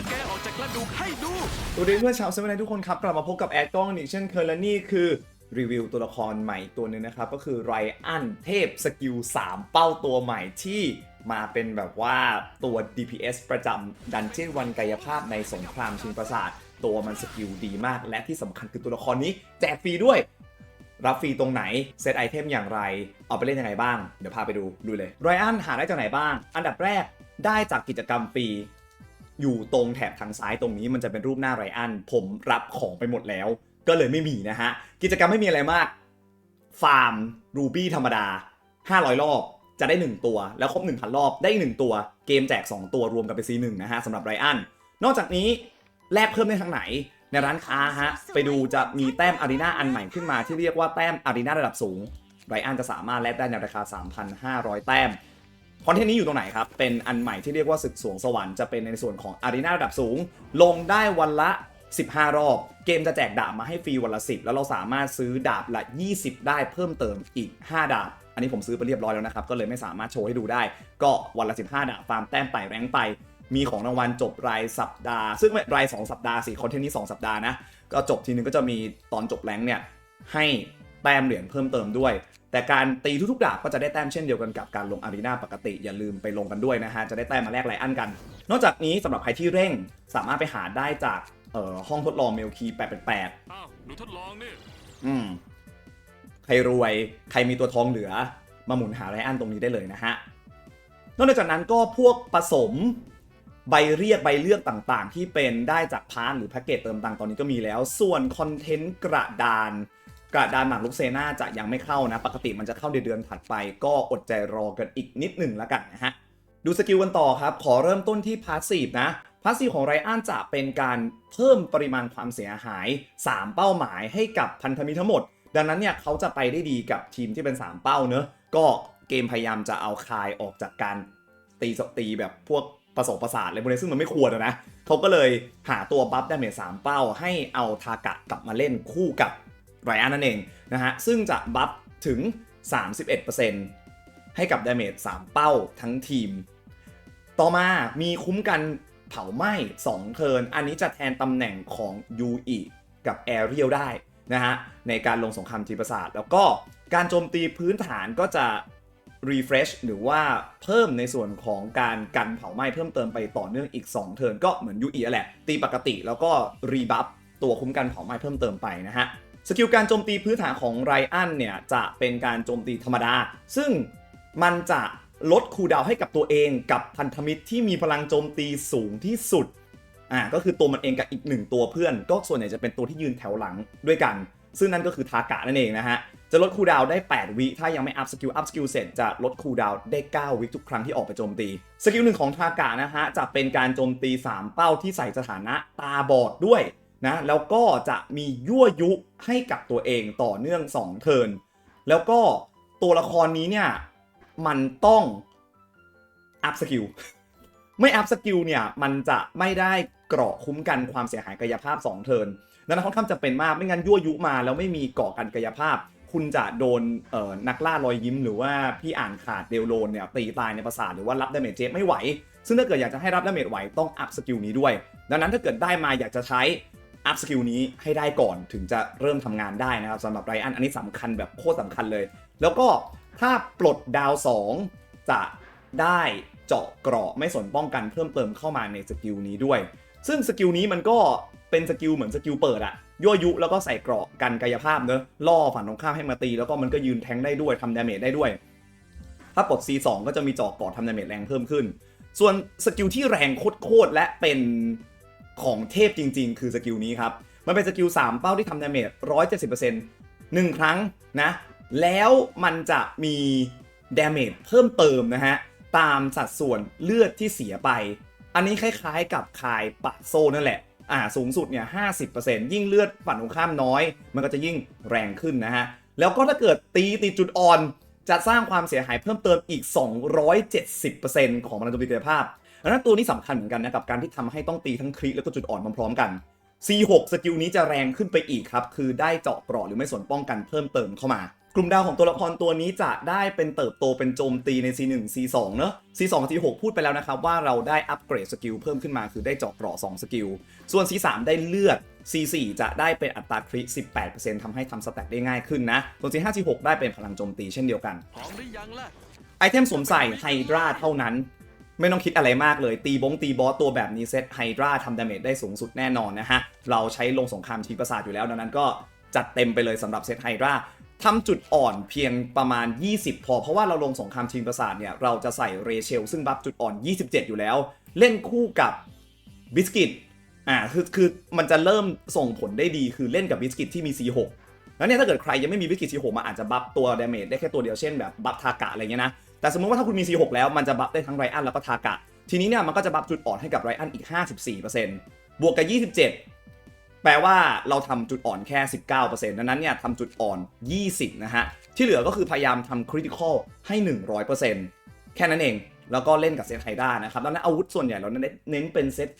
อแกออกจากกระดูกให้ดูสวัสดีเพื่อนชาวเซเว่นทุกคนครับ กลับมาพบกับแอดกล้องอีกเช่นเคยและนี่คือรีวิวตัวละครใหม่ตัวหนึ่งนะครับ ก็คือไรอันเทพสกิล 3 เป้าตัวใหม่ที่มาเป็นแบบว่าตัว DPS ประจำดันเจี้ยนวันกายภาพในสงครามชิงปราสาท ตัวมันสกิลดีมาก และที่สำคัญคือตัวละครนี้แจกฟรีด้วย รับฟรีตรงไหน เซตไอเทมอย่างไร เอาไปเล่นยังไงบ้าง เดี๋ยวพาไปดูดูเลยไรอันหาได้จากไหนบ้าง อันดับแรกได้จากกิจกรรมฟรี อยู่ตรงแถบทางซ้ายตรงนี้มันจะเป็นรูปหน้าไรอันผมรับของไปหมดแล้ว ก็เลยไม่มีนะฮะ กิจกรรมไม่มีอะไรมาก ฟาร์มรูบี้ธรรมดา 500 รอบจะได้ 1 ตัว แล้วครบ 1,000 รอบได้อีก1ตัว เกมแจก 2 ตัวรวมกันเป็น C1 นะฮะสำหรับไรอันนอกจากนี้แลกเพิ่มได้ทางไหน ในร้านค้าฮะไปดูจะมีแต้มอารีนาอันใหม่ขึ้นมาที่เรียกว่าแต้มอารีนาระดับสูงไรอันจะสามารถแลกได้ในราคา 3,500 แต้ม คอนเทนต์นี้อยู่ตรงไหนครับ เป็นอันใหม่ที่เรียกว่าศึกสวงสวรรค์จะเป็นในส่วนของอารีนาระดับสูง ลงได้วันละ 15 รอบ เกมจะแจกดาบมาให้ฟรีวันละ 10 แล้วเราสามารถซื้อดาบละ 20 ได้เพิ่มเติมอีก 5 ดาบ อันนี้ผมซื้อไปเรียบร้อยแล้วนะครับ ก็เลยไม่สามารถโชว์ให้ดูได้ ก็วันละ 15 ดาบฟาร์มแต้มไต่แรงค์ไป มีของรางวัลจบรายสัปดาห์ ซึ่งราย 2 สัปดาห์สิคอนเทนต์นี้ 2 สัปดาห์นะ ก็จบทีนึงก็จะมีตอนจบแรงค์เนี่ยให้แต้มเหรียญเพิ่มเติมด้วย แต่การตีทุกๆดาบก็จะได้แต้มเช่นเดียวกันกับการลงอารีนาปกติอย่าลืมไปลงกันด้วยนะฮะจะได้แต้มมาแลกไลอันกัน นอกจากนี้สำหรับใครที่เร่งสามารถไปหาได้จากเอ่อห้องทดลองเมลคี888อ้าวหนูทดลองนี่อืมใครรวยใครมีตัวทองเหลือ มาหมุนหาไรอันตรงนี้ได้เลยนะฮะนอกจากนั้นก็พวกผสมใบเรียกใบเลือกต่างๆ ที่เป็นได้จากพาร์ทหรือแพ็กเกจเติมตังค์ตอนนี้ก็มีแล้ว ส่วนคอนเทนต์กระดาน กระดานหมากลุกเซน่าจะยังไม่เข้านะ ปกติมันจะเข้าเดือนถัดไป ก็อดใจรอกันอีกนิดหนึ่งแล้วกันนะฮะ ดูสกิลกันต่อครับ ขอเริ่มต้นที่พาสซีฟนะ พาสซีฟของไรอันจะเป็นการเพิ่มปริมาณความเสียหาย 3 เป้าหมายให้กับพันธมิตรทั้งหมด ดังนั้นเนี่ยเขาจะไปได้ดีกับทีมที่เป็น 3 เป้าเนอะก็เกมพยายามจะเอาคายออกจากการตีสตีแบบพวกประสบประสาทอะไรพวกนี้ซึ่งมันไม่ควรนะเขาก็เลยหาตัวบัฟดาเมจสามเป้าให้เอาทากะกลับมาเล่นคู่กับ ไรอันนั่นเองนะฮะ ซึ่งจะบัฟถึง 31%ให้กับดาเมจ3 เป้าทั้งทีม ต่อมามีคุ้มกันเผาไหม้2เทิร์นอันนี้จะแทนตำแหน่งของยูอิกับแอเรียลได้นะฮะ ในการลงสงครามจีประสาท แล้วก็การโจมตีพื้นฐานก็จะ refresh หรือว่าเพิ่มในส่วนของการกันเผาไหม้เพิ่มเติมไปต่อเนื่องอีก 2 เทิร์นก็เหมือนยูอิแหละ ตีปกติแล้วก็รีบัฟตัวคุ้มกันเผาไหม้เพิ่มเติมไปนะฮะ สกิลการโจมตีพื้นฐานของไรอันเนี่ยจะเป็นการโจมตีธรรมดา ซึ่งมันจะลดคูดาวให้กับตัวเองกับพันธมิตรที่มีพลังโจมตีสูงที่สุด อ่าก็คือตัวมันเองกับอีกหนึ่งตัวเพื่อน ก็ส่วนใหญ่จะเป็นตัวที่ยืนแถวหลังด้วยกัน ซึ่งนั่นก็คือทากะนั่นเองนะฮะ จะลดคูดาวได้ 8 วิ ถ้ายังไม่อัพสกิล อัพสกิลเสร็จจะลดคูดาวได้ 9 วิทุกครั้งที่ออกไปโจมตี สกิลหนึ่งของทากะนะฮะจะเป็นการโจมตี 3 เป้าที่ใส่สถานะตาบอดด้วย นะแล้วก็จะมียั่วยุให้กับตัวเองต่อเนื่อง 2 เทิร์นแล้วก็ตัวละครนี้เนี่ยมันต้องอัพสกิลไม่อัพสกิลเนี่ยมันจะไม่ได้เกราะคุ้มกันความเสียหายกายภาพ 2 เทิร์นดังนั้นค่อนข้างจะเป็นมากไม่งั้นยั่วยุมา แล้วไม่มีเกราะกันกายภาพ คุณจะโดนนักล่ารอยยิ้ม หรือว่าพี่อ่านขาดเดลโลนเนี่ยตีตายในประสาทหรือว่ารับดาเมจเจไม่ไหว ซึ่งถ้าเกิดอยากจะให้รับดาเมจไหวต้องอัพสกิลนี้ด้วย ดังนั้นถ้าเกิดได้มาอยากจะใช้ อัพสกิลนี้ให้ได้ก่อนถึงจะเริ่มทำงานได้นะครับสำหรับไรอันอันนี้สำคัญแบบโคตรสำคัญเลย แล้วก็ถ้าปลดดาว 2 จะได้เจาะเกราะไม่สนป้องกันเพิ่มเติมเข้ามาในสกิลนี้ด้วย ซึ่งสกิลนี้มันก็เป็นสกิลเหมือนสกิลเปิดอะยั่วยุแล้วก็ใส่เกราะกันกายภาพเนอะล่อฝั่งตรงข้ามให้มาตี แล้วก็มันก็ยืนแทงได้ด้วยทำดาเมจได้ด้วย ถ้าปลด C2 ก็จะมีเจาะเกราะทำดาเมจแรงเพิ่มขึ้น ส่วนสกิลที่แรงโคตรและเป็น ของเทพจริง ๆ คือสกิลนี้ครับ มันเป็นสกิล3เป้าที่ทำดาเมจ170% 1ครั้งนะ แล้วมันจะมีดาเมจเพิ่มเติมนะฮะ ตามสัดส่วนเลือดที่เสียไป อันนี้คล้ายๆกับคายปะโซนั่นแหละอ่าสูงสุดเนี่ย50%ยิ่งเลือดฝั่งตรงข้ามน้อย มันก็จะยิ่งแรงขึ้นนะฮะ แล้วก็ถ้าเกิดตีติดจุดอ่อน จะสร้างความเสียหายเพิ่มเติมอีก 270%ของพลังโจมตีกายภาพ ดังนั้นตัวนี้สำคัญเหมือนกันนะกับการที่ทำให้ต้องตีทั้งคริแล้วก็จุดอ่อนพร้อมๆกัน C6 สกิลนี้จะแรงขึ้นไปอีกครับ คือได้เจาะเกราะหรือไม่ส่วนป้องกันเพิ่มเติมเข้ามากลุ่มดาวของตัวละครตัวนี้จะได้เป็นเติบโตเป็นโจมตีใน C1 C2 เนอะ C2 C6 พูดไปแล้วนะครับว่าเราได้อัปเกรดสกิลเพิ่มขึ้นมาคือได้เจาะเกราะ2สกิล ส่วน C3 ได้เลือด C4 จะได้เป็นอัตราคริ18%ทำให้ทำสแต็กได้ง่ายขึ้นนะ ส่วน C5 C6 ได้เป็นพลังโจมตีเช่นเดียวกันพร้อมหรือยังล่ะไอเทมสวมใส่ไฮดราเท่านั้น ไม่ต้องคิดอะไรมากเลย ตีบงตีบอสตัวแบบนี้เซตไฮดราทำดาเมจได้สูงสุดแน่นอนนะฮะ เราใช้ลงสงครามชีประสาทอยู่แล้ว ดังนั้นก็จัดเต็มไปเลยสำหรับเซตไฮดราทำจุดอ่อนเพียงประมาณ 20 พอ เพราะว่าเราลงสงครามชิงประสาทเนี่ย เราจะใส่เรเชล ซึ่งบัฟจุดอ่อน 27 อยู่แล้ว เล่นคู่กับบิสกิตอ่าคือคือมันจะเริ่มส่งผลได้ดีคือเล่นกับบิสกิตที่มี C6 แล้วเนี่ยถ้าเกิดใครยังไม่มีวิกฤต C6 มาอาจจะบัฟตัวดาเมจได้แค่ตัวเดียวเช่นแบบบัฟทากะอะไรเงี้ยนะ แต่สมมติว่าถ้าคุณมี C6 แล้วมันจะบัฟได้ทั้งไรอันแล้วก็ทากะ ทีนี้เนี่ยมันก็จะบัฟจุดอ่อนให้กับไรอันอีก 54%บวกกับ 27 แปลว่าเราทำจุดอ่อนแค่ 19%ดังนั้นเนี่ยทำจุดอ่อน 20 นะฮะ ที่เหลือก็คือพยายามทำคริติคอลให้ 100%แค่นั้นเอง แล้วก็เล่นกับเซตไฮด้านะครับดังนั้นอาวุธส่วนใหญ่เราเน้นเน้นเป็นเซต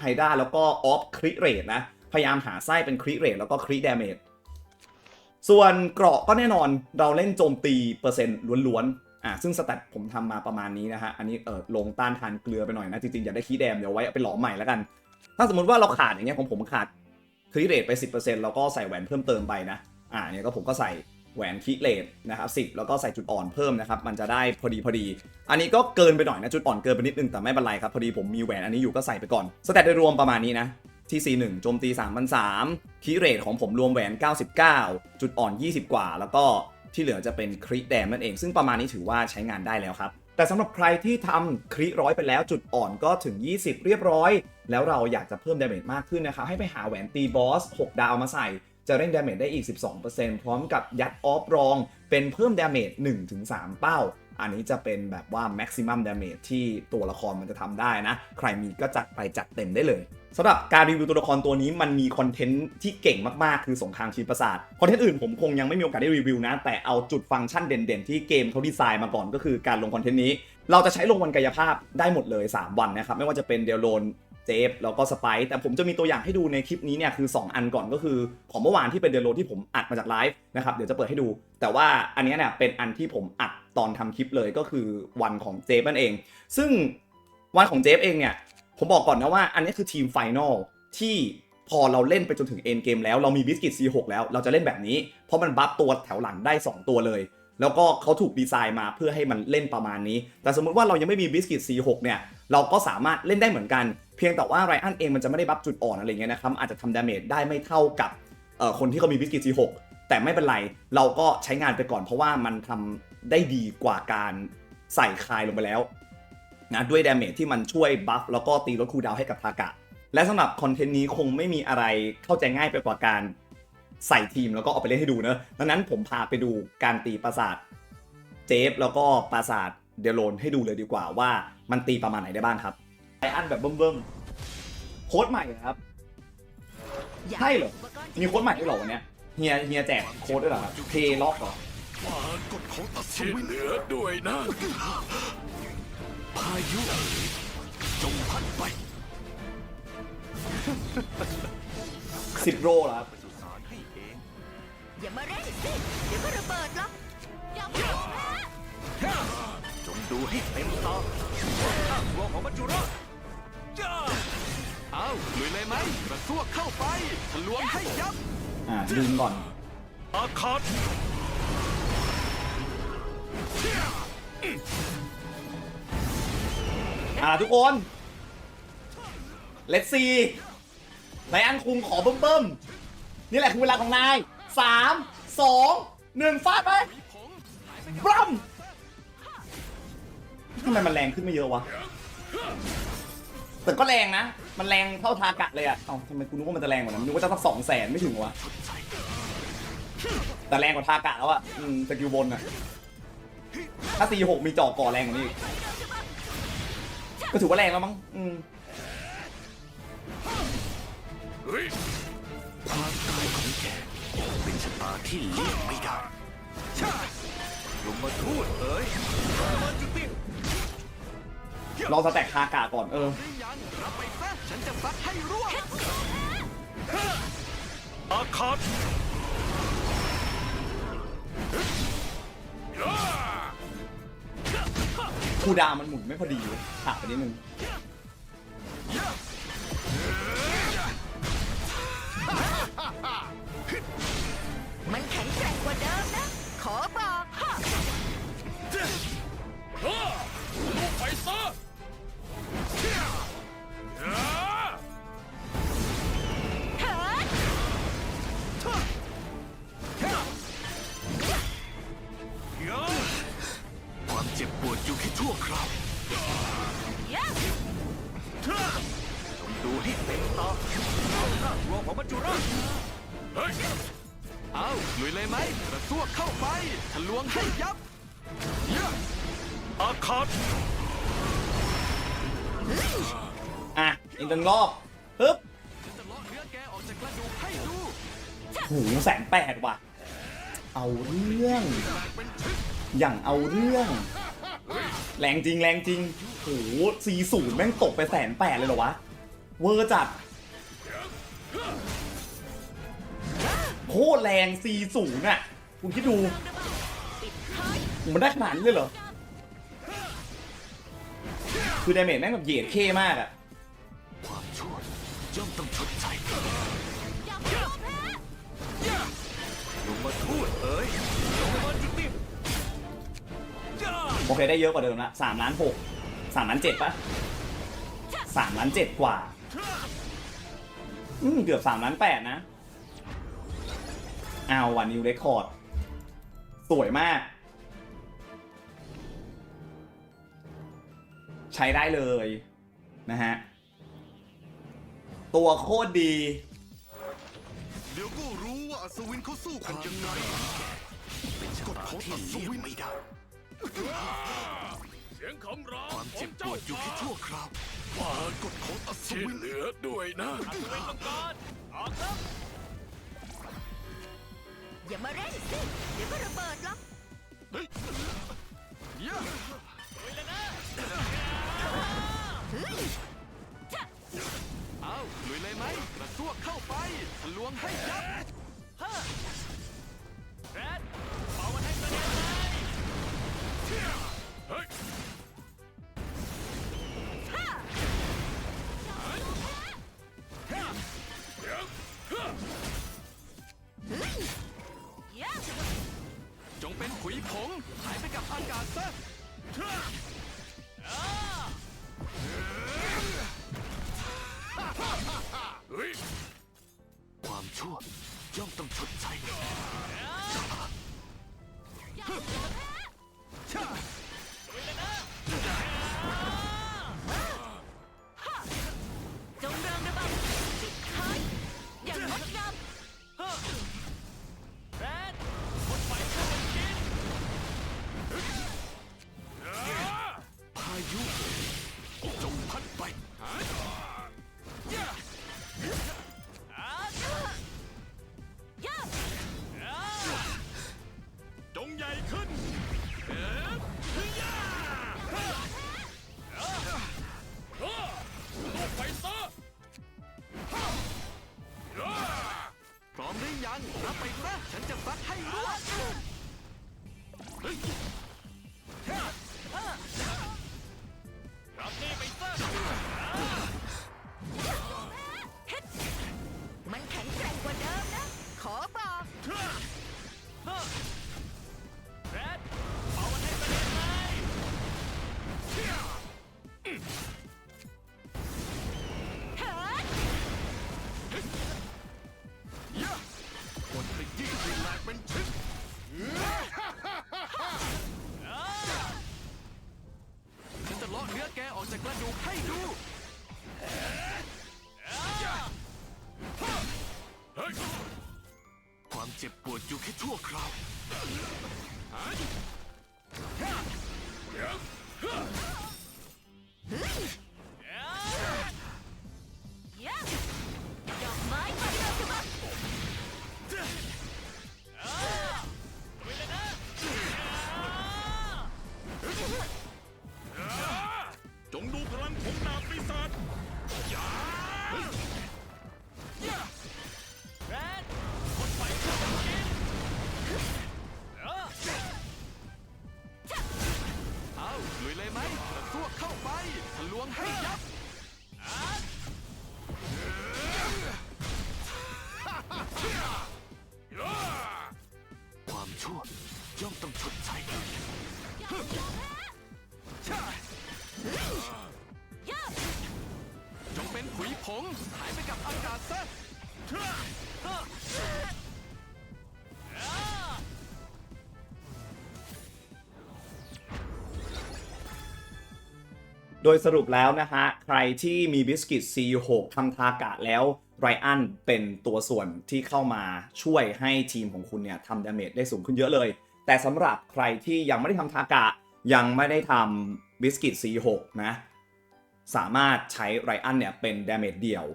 ไฮด้าแล้วก็ออฟคริเรทนะ พยายามหาไส้เป็นคริเรทแล้วก็คริดาเมจส่วนเกราะก็แน่นอนเราเล่นโจมตีเปอร์เซ็นต์ล้วนๆ อ่าซึ่งสแตทผมทำมาประมาณนี้นะฮะ อันนี้เออลงต้านทานเกลือไปหน่อยนะ จริงๆ อยากได้คีย์แดมเดี๋ยวไว้เอาไปหลอมใหม่แล้วกัน ถ้าสมมติว่าเราขาดอย่างเงี้ยของผมขาดคริเรทไป 10%แล้วก็ใส่แหวนเพิ่มเติมไปนะ อ่าเนี่ยก็ผมก็ใส่แหวนคิเรทนะครับ10แล้วก็ใส่จุดอ่อนเพิ่มนะครับมันจะได้พอดีพอดี อันนี้ก็เกินไปหน่อยนะจุดอ่อนเกินไปนิดนึงแต่ไม่เป็นไรครับพอดีผมมีแหวนอันนี้อยู่ก็ใส่ไปก่อนสแตทโดยรวมประมาณนี้นะที่ C1 โจมตี3,003คีย์เรทของผมรวมแหวน 99 จุดอ่อน 20 กว่า แล้วก็ ที่เหลือจะเป็นคริแดมนั่นเอง ซึ่งประมาณนี้ถือว่าใช้งานได้แล้วครับ แต่สำหรับใครที่ทำคริร้อยไปแล้วจุดอ่อนก็ถึง 20 เรียบร้อย แล้วเราอยากจะเพิ่มดาเมจมากขึ้นนะครับให้ไปหาแหวนตีบอส 6 ดาวมาใส่จะเร่งดาเมจได้อีก 12%พร้อมกับยัดออฟรอง เป็นเพิ่มดาเมจ1-3 เป้า อันนี้จะเป็นแบบว่า maximum damage ที่ตัวละครมันจะทำได้นะ ใครมีก็จัดไปจัดเต็มได้เลย สำหรับการรีวิวตัวละครตัวนี้มันมีคอนเทนต์ที่เก่งมาก ๆ คือสงครามชีประสาทคอนเทนต์อื่นผมคงยังไม่มีโอกาสได้รีวิวนะ แต่เอาจุดฟังก์ชันเด่น ๆ ที่เกมเขาดีไซน์มาก่อนก็คือการลงคอนเทนต์นี้ เราจะใช้ลงวันกายภาพได้หมดเลย 3 วันนะครับ ไม่ว่าจะเป็นเดลโลนเจฟแล้วก็สไปซ์แต่ผมจะมีตัวอย่างให้ดูในคลิปนี้เนี่ยคือ 2 อันก่อนก็คือของเมื่อวานที่เป็นเดลโลที่ผมอัดมาจากไลฟ์นะครับเดี๋ยวจะเปิดให้ดู แต่ว่าอันนี้เนี่ยเป็นอันที่ผมอัดตอนทำคลิปเลยก็คือวันของเจฟนั่นเอง ซึ่งวันของเจฟเองเนี่ย ผมบอกก่อนนะว่าอันนี้คือทีมไฟนอลที่พอเราเล่นไปจนถึงเอ็นเกมแล้วเรามีบิสกิต C6 แล้วเราจะเล่นแบบนี้ เพราะมันบัฟตัวแถวหลังได้ 2 ตัวเลย แล้วก็เขาถูกดีไซน์มาเพื่อให้มันเล่นประมาณนี้ แต่สมมุติว่าเรายังไม่มีบิสกิต C6 เนี่ยเราก็สามารถเล่นได้เหมือนกัน เพียงแต่ว่าไรอันเองมันจะไม่ได้บัฟจุดอ่อนอะไรเงี้ยนะครับอาจจะทำดาเมจได้ไม่เท่ากับคนที่เขามีบิสกิต C6 แต่ไม่เป็นไรเราก็ใช้งานไปก่อนเพราะว่ามันทำได้ดีกว่าการใส่คายลงไปแล้ว นะด้วยดาเมจที่มันช่วยบัฟแล้วก็ตีลดคูลดาวน์ให้กับทากะ และสำหรับคอนเทนต์นี้คงไม่มีอะไรเข้าใจง่ายไปกว่าการใส่ทีมแล้วก็เอาไปเล่นให้ดูเนอะดังนั้นผมพาไปดูการตีปราสาทเจฟแล้วก็ปราสาทเดโลนให้ดูเลยดีกว่าว่ามันตีประมาณไหนได้บ้างครับไออันแบบเบิ่มๆโค้ดใหม่เหรอครับใช่เหรอ มีโค้ดใหม่ด้วยเหรอวันเนี้ยเฮียเฮียแจกโค้ดด้วยเหรอครับเพล็อกเหรอว่ากฎของตัดสินเหลือด้วยนะ พายุจงพัดไปสิบโรเหรอครับ ไปสุสานให้เองอย่ามาเร่งสิ เดี๋ยวก็ระเบิดหรอกอย่ามาแพ้จงดูให้เต็มตาข้างวงของมัจจุราชจ้าเอาลุยเลยไหมกระซวกเข้าไปทะลวงให้ยับอ่าดึงก่อน อาคาต อ่าทุกคนเลตซีไลอันคุงขอเบิ่มๆ นี่แหละคือเวลาของนายสามสองหนึ่งฟาดไปบรัมทำไมมันแรงขึ้นไม่เยอะวะ แต่ก็แรงนะ มันแรงเท่าทากะเลยอะเอ้าทำไมกูนึกว่ามันจะแรงกว่านั้นนึกว่าจะสักสองแสนไม่ถึงวะ แต่แรงกว่าทากะแล้วอะอืมสกิลบนอะถ้าตีหกมีจอกก่อแรงกว่านี้ กก็ถือว่าแรงแล้วมั้งอืมเฮ้ยภาคกายของแกเป็นชะตาที่เลี่ยงไม่ได้ชาลงมาทูดเอ๋ยมาจุติลองสแต็กคากะก่อนเออหรือยังรับไปซะฉันจะซัดให้ร่วงอาคาต คูลดาวน์มันหมุนไม่พอดีเลยขาดไปนิดนึง หนึ่งรอบปึ๊บฉันจะเลาะเนื้อแกออกจากกระดูกให้ดูหูแสนแปดว่ะ เอาเรื่อง อย่างเอาเรื่อง แรงจริงแรงจริงโหซีศูนย์แม่งตกไปแสนแปดเลยเหรอวะ เวอร์จัดโคตรแรงซีศูนย์อะ คุณคิดดู มันได้ขนาดนี้เลยเหรอ คือดาเมจแม่งแบบเหยียดเข้มากอะความชั่ว ย่อมต้องชดใช้อย่ายอมแพ้ลงมาทูดเอ้ยลงมาจุติย่าโอเคได้เยอะกว่าเดิมละสามล้านหกสามล้านเจ็ดปะสามล้านเจ็ดกว่า อืมเกือบสามล้านแปดนะเอาวันนิวเรคคอร์ด สวยมาก ใช้ได้เลยนะฮะ ตัวโคตรดี เดี๋ยวก็รู้ว่าอัศวินเขาสู้กันยังไงเป็นชะตาที่เลี่ยงไม่ได้ เสียงคำรามความเจ็บปวดอยู่แค่ชั่วคราวฝ่ากฎของอัศที่วินเหลือด้วยนะอย่ามาเร่งสิเดี๋ยวก็ระเบิดหรอกเฮ้ยย่าเฮ้ยชะเอา ลุยเลยไหมกระซวกเข้าไปทะลวงให้ยับ เลยไหมกระซวกเข้าไปทะลวงให้ยับความชั่วย่อมต้องชดใช้จงเป็นผุยผงหายไปกับอากาศซะ โดยสรุปแล้วนะฮะ ใครที่มีบิสกิต C6 ทำทากะแล้วไรอันเป็นตัวส่วนที่เข้ามาช่วยให้ทีมของคุณเนี่ยทำดาเมจได้สูงขึ้นเยอะเลย แต่สำหรับใครที่ยังไม่ได้ทำทากะ ยังไม่ได้ทำบิสกิต C6 นะ สามารถใช้ไรอันเนี่ยเป็นดาเมจเดี่ยว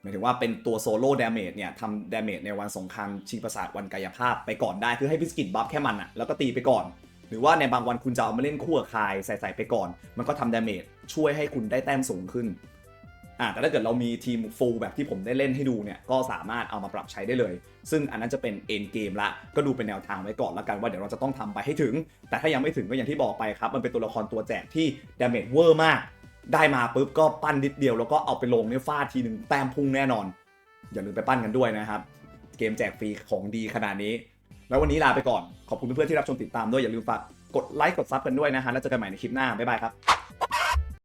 หมายถึงว่าเป็นตัวโซโล่ดาเมจเนี่ยทำดาเมจในวันสงครามชิงประสาทวันกายภาพไปก่อนได้ คือให้บิสกิตบัฟแค่มันอะแล้วก็ตีไปก่อน หรือว่าในบางวันคุณจะเอามาเล่นคู่กับคายใส่ๆไปก่อน มันก็ทำดาเมจช่วยให้คุณได้แต้มสูงขึ้นอ่าแต่ถ้าเกิดเรามีทีมฟูลแบบที่ผมได้เล่นให้ดูเนี่ยก็สามารถเอามาปรับใช้ได้เลย ซึ่งอันนั้นจะเป็นเอ็นเกมละก็ดูเป็นแนวทางไว้ก่อนละกันว่าเดี๋ยวเราจะต้องทำไปให้ถึง แต่ถ้ายังไม่ถึงก็อย่างที่บอกไปครับ มันเป็นตัวละครตัวแจกที่ดาเมจเวอร์มาก ได้มาปุ๊บก็ปั้นนิดเดียวแล้วก็เอาไปลงเนี่ยฟาดทีหนึ่งแต้มพุ่งแน่นอน อย่าลืมไปปั้นกันด้วยนะครับ เกมแจกฟรีของดีขนาดนี้ แล้ววันนี้ลาไปก่อน ขอบคุณเพื่อนๆที่รับชมติดตามด้วยอย่าลืมฝากกดไลค์กดซับกันด้วยนะฮะแล้วเจอกันใหม่ในคลิปหน้าบ๊ายบายครับ